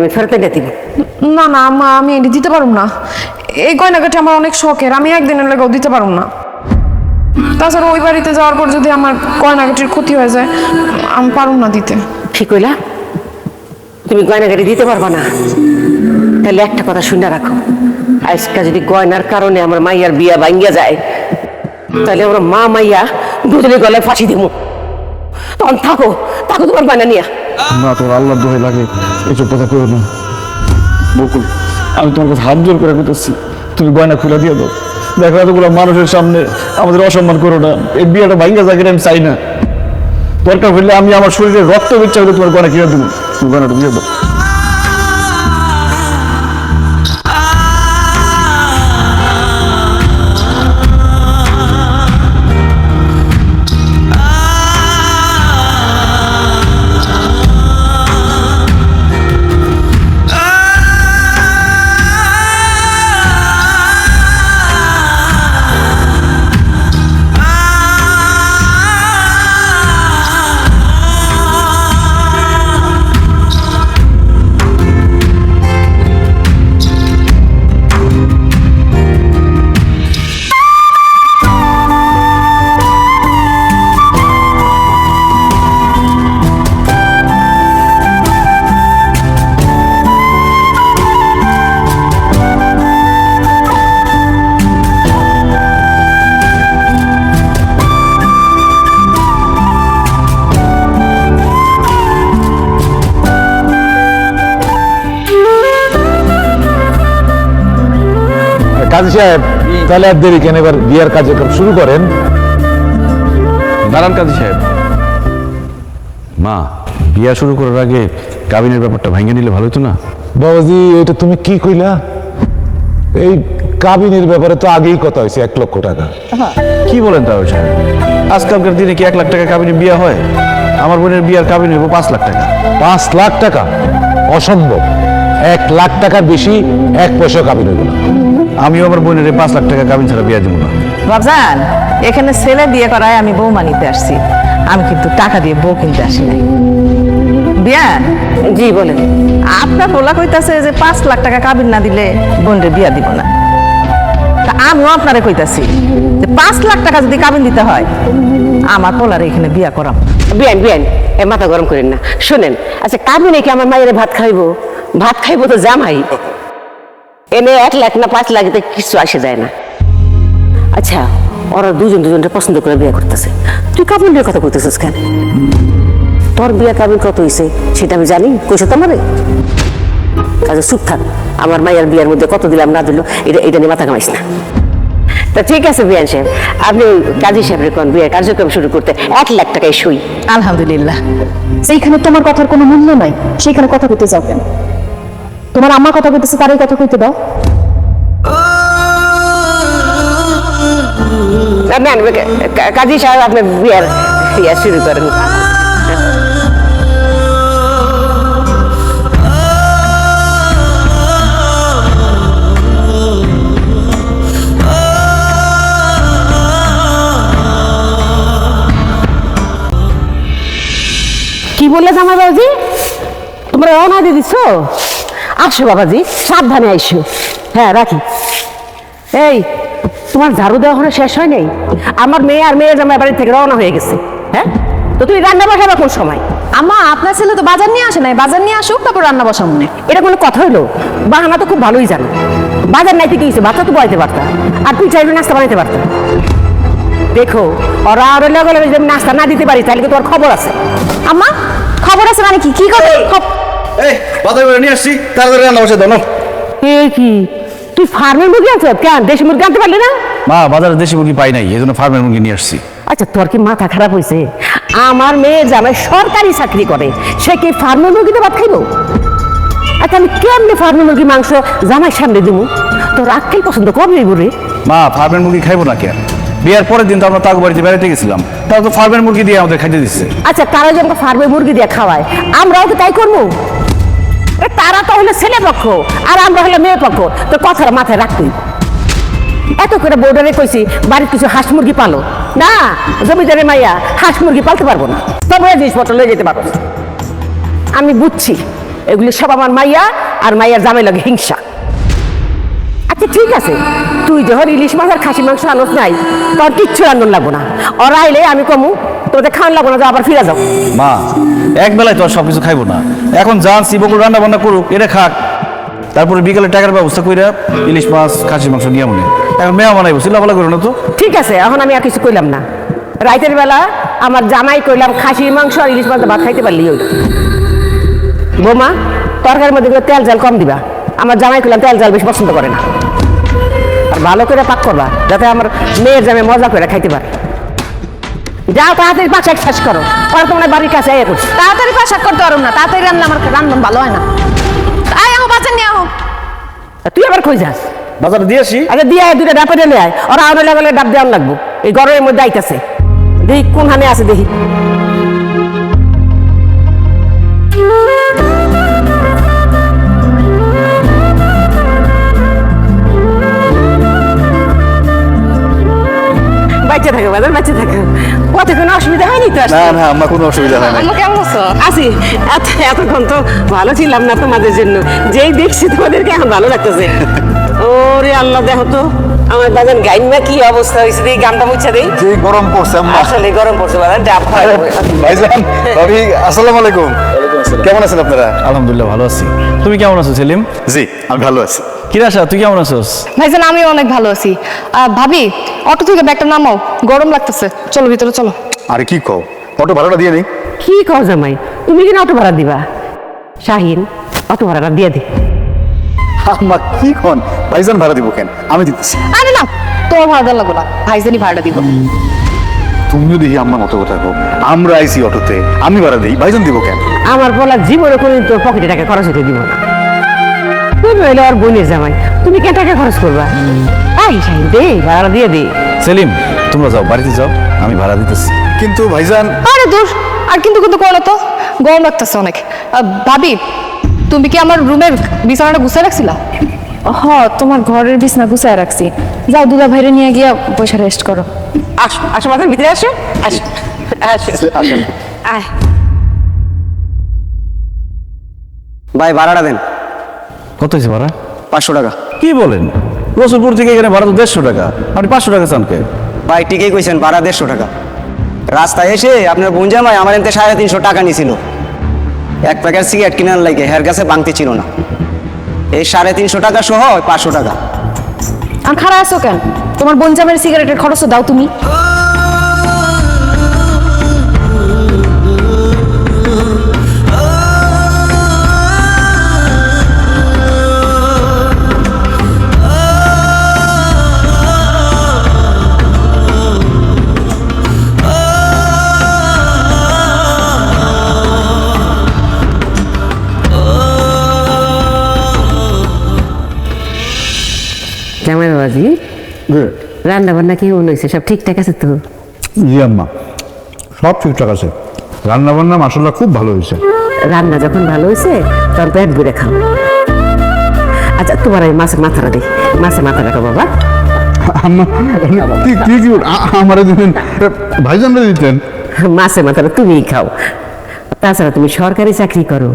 আমি ফেরত এনে দিব। না না আম্মা আমি এটি দিতে পারুম না। এই গয়নাগাটি আমার অনেক শখের আমি একদিনের লেগেও দিতে পারুম না। তাছাড়া ওই বাড়িতে যাওয়ার পর যদি আমার গয়নাগাটির ক্ষতি হয়ে যায় আমি পারুম না দিতে। ঠিক হইলা? তুমি গয়নাগাড়ি দিতে পারবা না। তাহলে একটা কথা শুনে রাখো। আজকে যদি গয়নার কারণে আমার মাইয়ার বিয়া ভাঙ্গিয়া যায় তাহলে আমার মা মাইয়া দুজনে গলায় ফাঁসি দিব তখন থাকো থাকো তোমার গয়না নিয়া। না, তোর আল্লাহ দোহাই লাগে, এসব কথা কেউ না। বকুল, আমি তোমার কাছে হাত জোর করে করতেছি তুমি গয়না খুলে দিয়ে দাও। দেখো, এতগুলো মানুষের সামনে আমাদের অসম্মান করো না। এই বিয়েটা ভাঙ্গা জায়গায় আমি চাই না। দরকার হইলে আমি আমার শরীরে রক্ত বিচ্ছা হলে তোমার গয়না কিনে দেবো। তুমি গয়নাটা দিয়ে দাও। কাজী সাহেব তাহলে আর দেরি কেন? এবার বিয়ার কার্যক্রম শুরু করেন। দাঁড়ান কাজী সাহেব। মা বিয়া শুরু করার আগে কাবিনের ব্যাপারটা ভেঙে নিলে ভালো হতো না? বাবাজি এটা তুমি কি কইলা? এই কাবিনের ব্যাপারে তো আগেই কথা হয়েছে এক লক্ষ টাকা। কি বলেন তাহলে সাহেব? আজকালকার দিনে কি এক লাখ টাকা কাবিনে বিয়া হয়? আমার বোনের বিয়ার কাবিন হইব পাঁচ লাখ টাকা। পাঁচ লাখ টাকা? অসম্ভব। এক লাখ টাকার বেশি এক পয়সা কাবিন হইব না আমিও আমার বোনের পাঁচ লাখ টাকা কাবিন ছাড়া বিয়া দিব না। বাবজান এখানে ছেলে বিয়ে করায় আমি বউ মানিতে আসছি। আমি কিন্তু টাকা দিয়ে বউ কিনতে আসি নাই। বিয়া? জি বলেন। আপনার বলা কইতাছে যে পাঁচ লাখ টাকা কাবিন না দিলে বোনরে বিয়া দিব না। তা আমিও আপনারে কইতাছি যে পাঁচ লাখ টাকা যদি কাবিন দিতে হয় আমার পোলারে এখানে বিয়া করাম। বিয়ান বিয়ান এ মাথা গরম করেন না। শোনেন আচ্ছা কাবিনে কি আমার মায়ের ভাত খাইবো? ভাত খাইবো তো জামাই। এনে এক লাখ না পাঁচ লাখ কিছু আসে যায় না। আচ্ছা ওরা দুজন দুজনকে পছন্দ করে বিয়ে করতেছে। তুই কাবিনের কথা কইতেছিস কেন? তোর বিয়ে কাবিন কত হইছে, সেটা আমি জানি। কইছো তোমারে? কাজে চুপ থাক। আমার মায়ের বিয়ের মধ্যে কত দিলাম না দিল, এটা এটা নিয়ে মাথা কামাইস না। তা ঠিক আছে, বিয়ান সাহেব। আপনি কাজী সাহেবের কোন বিয়ের কার্যক্রম শুরু করতে এক লাখ টাকায় সই। আলহামদুলিল্লাহ। সেইখানে তোমার কথার কোনো মূল্য নাই। সেইখানে কথা কইতে যাও কেন? তোমার আম্মা কথা কইতেছে তারই কথা কইতে দাও। কাজী সাহেব আপনি বিয়ের ইয়ে শুরু করেন। কি বললে জামাই বাবাজি? তোমরা রওনা দিয়ে দিচ্ছ আসো বাবাজি সাবধানে আইসো। হ্যাঁ রাখি। এই তোমার ঝাড়ু দেওয়া এখনও শেষ হয় নাই? আমার মেয়ে আর মেয়ে জামাই বাড়ি থেকে রওনা হয়ে গেছে। হ্যাঁ? তো তুমি রান্না বসাবে কোন সময়? আম্মা আপনার ছেলে তো বাজার নিয়ে আসে নাই। বাজার নিয়ে আসুক তারপর রান্না বসা মনে এটা কোনো কথা হলো? বাহানা তো খুব ভালোই জানো। বাজার নাইতে কি হয়েছে বাচ্চা তো বলাইতে পারতা। আর তুই চাইবে নাস্তা বানাইতে পারতা। দেখো ওরা আর যদি নাস্তা না দিতে পারি তাহলে কি তোমার খবর আছে? আম্মা খবর আছে মানে কি? কি করে খব- এই বাজার করে নিয়ে আসছি তাড়াতাড়ি রান্না বসে দাও। এই কি? তুই ফার্মের মুরগি আনছো? কেন? দেশি মুরগি আনতে পারলি না? মা বাজারে দেশি মুরগি পাই নাই এই জন্য ফার্মের মুরগি নিয়ে আসছি। আচ্ছা তোর কি মাথা খারাপ হয়েছে? আমার মেয়ে জামাই সরকারি চাকরি করে। সে কি ফার্মের মুরগিতে ভাত খাইব? আচ্ছা আমি কেমনি ফার্মের মুরগি মাংস জামাই সামনে দিব তোর আক্কেল পছন্দ করবি বলে মা ফার্মের মুরগি খাইবো না কেন? বিয়ার পরের দিন তো আমরা তাকে বাড়িতে বেড়াতে গেছিলাম। তারা তো ফার্মের মুরগি দিয়ে আমাদের খাইতে দিচ্ছে। আচ্ছা তারা যে আমাকে ফার্মের মুরগি দিয়ে খাওয়ায় আমরাও তো তাই করব। তারা তো হলো ছেলে পক্ষ, আর আমরা হলো মেয়ে পক্ষ। তো কথাটা মাথায় রাখবি। এত করে বোর্ডারে কইছি, বাড়ির কিছু হাঁস মুরগি পালো। না জমিদারের মাইয়া, হাঁস মুরগি পালতে পারব না। তবে জিনিসপত্র লয়ে যেতে পারব। আমি বুঝছি, এগুলি সব আমার মাইয়া, আর মাইয়ার জামাই লাগে হিংসা। আচ্ছা ঠিক আছে। তুই যখন ইলিশ মাছ আর খাসি মাংস আনোস নাই, তোর কিচ্ছু রান্ধন লাগবো না। ওরা আইলে আমি কমু। তোদের খাওয়ান লাগবো না তো আবার ফিরে যাও। মা এক বেলায় তো আর সব কিছু খাইবো না। এখন জানছি বকুল রান্না বান্না করুক এটা খাক। তারপরে বিকালে টাকার ব্যবস্থা কইরা ইলিশ মাছ খাসির মাংস নিয়ে মনে এখন মেয়া বানাইবো চিল্লাপালা করো না তো। ঠিক আছে এখন আমি আর কিছু কইলাম না। রাইতের বেলা আমার জামাই কইলাম খাসির মাংস আর ইলিশ মাছ ভাত খাইতে পারলি ওই। বৌমা তরকারির মধ্যে তেল জাল কম দিবা। আমার জামাই কইলাম তেল জাল বেশি পছন্দ করে না। আর ভালো করে পাক করবা যাতে আমার মেয়ের জামাই মজা করে খাইতে পারে। যাও তাড়াতাড়ি পাঁচ এক শেষ করো। ওরা তোমার বাড়ির কাছে আইয়া করছে। তাড়াতাড়ি পাশাক করতে পারো না। তাড়াতাড়ি রান্না আমার রান্না ভালো হয় না। আয় আহ বাজার নিয়ে আহ তুই আবার কই যাস? বাজারে দিয়ে আসি। আরে দিয়ে আয় দুইটা ডাপে নিয়ে আয়। ওরা আরও লেভেলে ডাব দেওয়ার লাগবো। এই গরমের মধ্যে আইতাছে। দেখি কোন হানে আছে দেখি। বাচ্চা থাকে বাজার বাচ্চা থাকে। পথে কোনো অসুবিধা হয়নি তো না না আমার কোনো অসুবিধা হয় না কেমন আছো? আছি। এত এতক্ষণ তো ভালো ছিলাম না তোমাদের জন্য। যেই দেখছি তোমাদেরকে এখন ভালো লাগতেছে। ওরে আল্লাহ দেখো তো আমার বাজান গাইমা কি অবস্থা হয়েছে এই গানটা মুছা দেই। যে গরম পড়ছে আম্মা। আসলে গরম পড়ছে বাজান ডাব খাওয়া ভাইজান ভাবি আসসালামু আলাইকুম। কেমন আছেন আপনারা? আলহামদুলিল্লাহ ভালো আছি। তুমি কেমন আছো সেলিম? জি আমি ভালো আছি। কিরাশা তুই কেমন আছোস? ভাইজান আমি অনেক ভালো আছি। ভাবি অটো থেকে ব্যাগটা নামাও গরম লাগতেছে। চলো ভিতরে চলো। আরে কি কও? অটো ভাড়াটা দিয়ে নেই। কি কও জামাই? তুমি কিনা অটো ভাড়া দিবা? শাহিন অটো ভাড়াটা দিয়ে দে। আম্মা কি কন? ভাইজান ভাড়া দিব কেন? আমি দিতেছি। আরে না তোমার ভাড়া দেওয়া লাগবে না। ভাইজানই ভাড়াটা দিব। তুমিও দেখি আম্মা মতো কথা কও আমরা আইছি অটোতে আমি ভাড়া দিই ভাইজান দিব কেন? আমার বলা জীবনে কোনো তোর পকেটে টাকা খরচ হতে দিব না। হইলে আর বোনের জামাই। তুমি কে টাকা খরচ করবা? আই শাহিন দে ভাড়া দিয়ে দে। সেলিম তোমরা যাও বাড়িতে যাও আমি ভাড়া দিতেছি। কিন্তু ভাইজান আরে দূর আর কিন্তু কিন্তু করো তো গরম লাগতেছে অনেক। ভাবি তুমি কি আমার রুমের বিছানাটা গুছাই রাখছিলা? হ তোমার ঘরের বিছানা গুছাই রাখছি। যাও দুলা ভাইরে নিয়ে গিয়া পয়সা রেস্ট করো। আসো আসো মাথার ভিতরে আসো। আসো আসো। আসেন। আয়। ভাই ভাড়াটা দেন। কত হয়েছে ভাড়া? পাঁচশো টাকা। কি বলেন? রসুলপুর থেকে এখানে ভাড়া তো দেড়শো টাকা। আপনি পাঁচশো টাকা চান কে? ভাই ঠিকই কইছেন ভাড়া দেড়শো টাকা। রাস্তায় এসে আপনার বোনজামাই আমার এতে সাড়ে তিনশো টাকা নিছিল। এক প্যাকেট সিগারেট কিনার লাগে হের কাছে বাংতি ছিল না। এই সাড়ে তিনশো টাকা সহ পাঁচশো টাকা। আর খারাপ আছো কেন? তোমার বনজামের সিগারেটের খরচ দাও তুমি। জামাই বাবাজি রান্না বান্না কি মনে হয়েছে সব ঠিকঠাক আছে তো? জি আম্মা। সব ঠিকঠাক আছে। রান্না বান্না মাসাল্লাহ খুব ভালো হয়েছে রান্না যখন ভালো হয়েছে তখন পেট ভরে খাও। আচ্ছা তোমার এই মাছের মাথাটা দে। মাছের মাথা রাখো বাবা। আম্মা কি কি আমার দিতেন ভাইজানরা দিতেন? মাছের মাথাটা তুমিই খাও। তাছাড়া তুমি সরকারি চাকরি করো।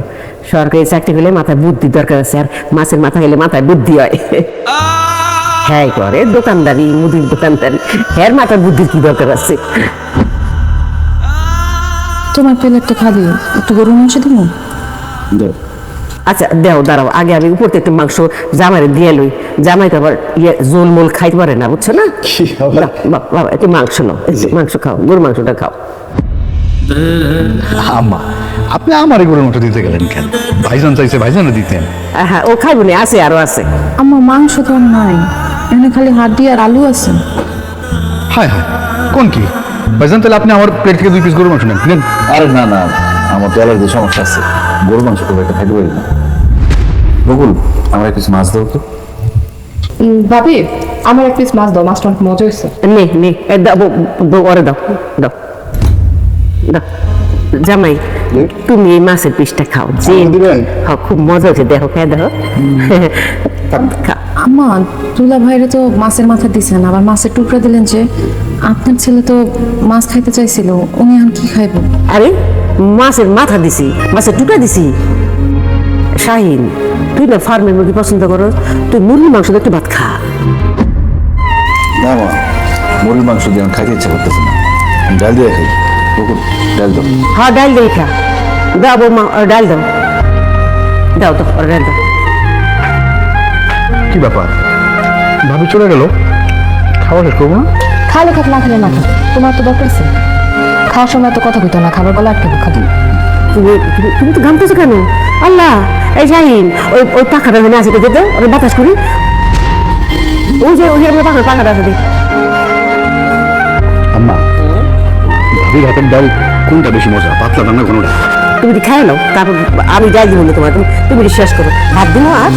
সরকারি চাকরি করলে মাথায় বুদ্ধি দরকার আছে আর মাছের মাথা গেলে মাথায় বুদ্ধি হয়। হ্যাঁ করে দোকানদারি মুদির দোকানদারি। হ্যাঁ মাথায় বুদ্ধির কি দরকার আছে? তোমার প্লেটটা খালি একটু গরু মাংস দিব? আচ্ছা দেও দাঁড়াও আগে আমি উপর থেকে একটু মাংস জামাই দিয়ে লই। জামাই তো আবার ইয়ে জোল মোল খাইতে পারে না বুঝছ না? বা- বাবা একটু মাংস নাও মাংস খাও গরু মাংসটা খাও। আম্মা আপনি আমার এগুলোর মতো দিতে গেলেন কেন? ভাইজান চাইছে ভাইজানরা দিতেন। হ্যাঁ ও খাইব না আছে আরও আছে। আমার মাংস তো নাই। এখানে খালি হাড্ডি আর আলু আছে। হায় হায় কোন কি? ভাইজান তাহলে আপনি আমার প্লেট থেকে দুই পিস গরু মাংস নেন নেন। আরে না না আমার তো অ্যালার্জি সমস্যা আছে। গরু মাংস খুব একটা খাইতে পারি না। বকুল আমার কিছু মাছ দাও তো। ভাবি আমার এক পিস মাছ দাও মাছটা অনেক মজা হয়েছে। নে নে এ দাও বউ- ওরে দাও দাও। দাও। জামাই তুমি এই মাছের পিসটা খাও যে খাও খুব মজা হচ্ছে দেখো খেয়ে দেখো। খা। আম্মা দুলা ভাইরে তো মাছের মাথা দিছেন আবার মাছের টুকরা দিলেন যে আপনার ছেলে তো মাছ খাইতে চাইছিল উনি এখন কি খাইব? আরে মাছের মাথা দিছি মাছের টুকরা দিছি। শাহিন তুই না ফার্মের মুরগি পছন্দ করো তুই মুরগি মাংস একটু ভাত খা। না মা মুরগির মাংস দিয়ে আমি খাইতে ইচ্ছা করতেছে না। ডাল দিয়ে খাই বকুল ডাল দাও। হ্যাঁ ডাল দেই খা। দাও বৌমা ওর ডাল দাও। দাও তো ডাল দাও। কি ব্যাপার? ভাবি চলে গেল। খাওয়া শেষ করব না? খালে খাত না খেলে না খাত তোমার তো দরকার আছে। খাওয়ার সময় তো কথা কইতো না খাবার গলা আটকে খাব। তুমি তো ঘামতেছো কেন? আল্লাহ এই শাহিন ওই ওই পাখাটা ওখানে আছে দেখে তো ওর বাতাস করি। ওই যে ওই আমার পাখা পাখাটা আছে দেখ। আম্মা ভাবির হাতের ডাল কোনটা বেশি মজা পাতলা রান্না কোনোটা তুমি খাই নাও তারপর আমি যাই দিব তোমার তুমি তুমি শেষ করো। ভাত দিনো আর?